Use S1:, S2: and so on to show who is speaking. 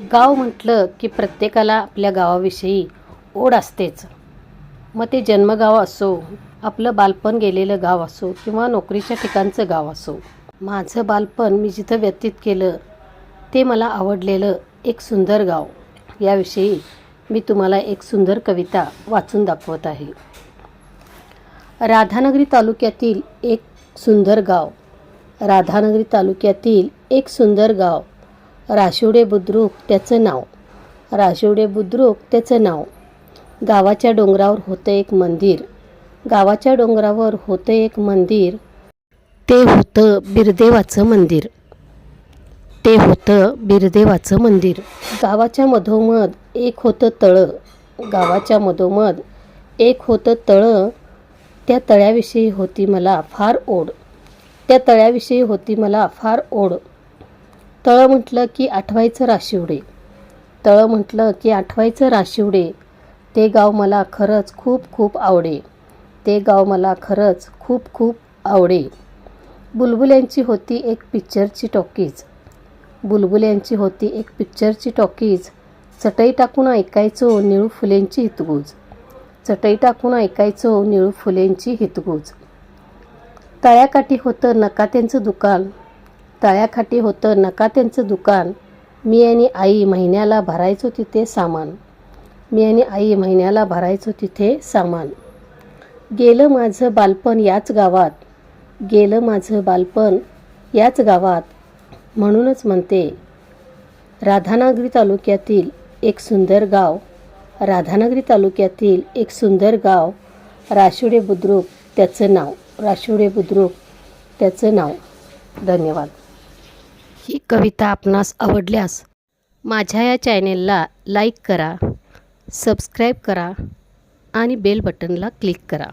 S1: गाव म्हटलं की प्रत्येकाला आपल्या गावाविषयी ओढ असतेच. मग ते जन्मगाव असो आपलं बालपण गेलेलं गाव असो किंवा नोकरीच्या ठिकाणचं गाव असो माझं बालपण मी जिथं व्यतीत केलं ते मला आवडलेलं एक सुंदर गाव. याविषयी मी तुम्हाला एक सुंदर कविता वाचून दाखवत आहे. राधानगरी तालुक्यातील एक सुंदर गाव. राधानगरी तालुक्यातील एक सुंदर गाव. राशिवडे बुद्रुक त्याचं नाव. राशिवडे बुद्रुक त्याचं नाव. गावाच्या डोंगरावर होतं एक मंदिर. गावाच्या डोंगरावर होतं एक मंदिर. ते होतं बिरदेवाचं मंदिर. ते होतं बिरदेवाचं मंदिर. गावाच्या मधोमध एक होतं तळं. गावाच्या मधोमध एक होतं तळं. त्या तळ्याविषयी होती मला फार ओढ. त्या तळ्याविषयी होती मला फार ओढ. तळं म्हटलं की आठवायचं राशिवडे. तळं म्हटलं की आठवायचं राशिवडे. ते गाव मला खरंच खूप खूप आवडे. ते गाव मला खरंच खूप खूप आवडे. बुलबुल्यांची होती एक पिक्चरची टॉकीज. बुलबुल्यांची होती एक पिक्चरची टॉकीज. चटई टाकून ऐकायचो निळू फुलेंची हितगूज. चटई टाकून ऐकायचो निळू फुलेंची हितगूज. तळ्याकाठी होतं नकात्यांचं दुकान. तळ्याखाटी होतं नका त्यांचं दुकान. मी आणि आई महिन्याला भरायचो तिथे सामान. मी आणि आई महिन्याला भरायचो तिथे सामान. गेलं माझं बालपण याच गावात. गेलं माझं बालपण याच गावात. म्हणूनच म्हणते राधानगरी तालुक्यातील एक सुंदर गाव राधानगरी तालुक्यातील एक सुंदर गाव राशिवडे बुद्रुक त्याचं नाव राशिवडे बुद्रुक त्याचं नाव. धन्यवाद. ही कविता आपणास आवडल्यास माझ्या या चॅनेलला लाईक करा सबस्क्राईब करा आणि बेल बटनला क्लिक करा.